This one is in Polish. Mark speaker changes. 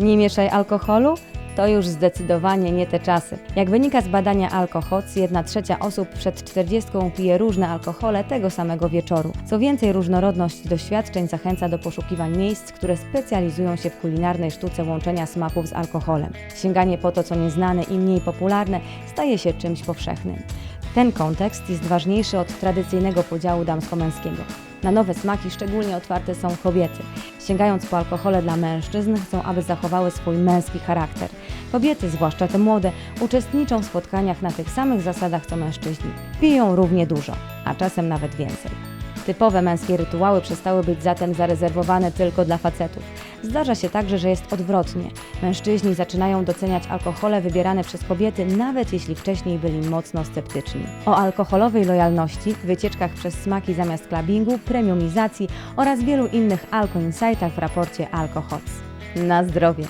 Speaker 1: Nie mieszaj alkoholu? To już zdecydowanie nie te czasy. Jak wynika z badania Alkohoc, jedna trzecia osób przed 40 pije różne alkohole tego samego wieczoru. Co więcej, różnorodność doświadczeń zachęca do poszukiwań miejsc, które specjalizują się w kulinarnej sztuce łączenia smaków z alkoholem. Sięganie po to, co nieznane i mniej popularne, staje się czymś powszechnym. Ten kontekst jest ważniejszy od tradycyjnego podziału damsko-męskiego. Na nowe smaki szczególnie otwarte są kobiety. Sięgając po alkohole dla mężczyzn, chcą, aby zachowały swój męski charakter. Kobiety, zwłaszcza te młode, uczestniczą w spotkaniach na tych samych zasadach co mężczyźni. Piją równie dużo, a czasem nawet więcej. Typowe męskie rytuały przestały być zatem zarezerwowane tylko dla facetów. Zdarza się także, że jest odwrotnie. Mężczyźni zaczynają doceniać alkohole wybierane przez kobiety, nawet jeśli wcześniej byli mocno sceptyczni. O alkoholowej lojalności, wycieczkach przez smaki zamiast clubbingu, premiumizacji oraz wielu innych alko-insightach w raporcie Alkohots. Na zdrowie!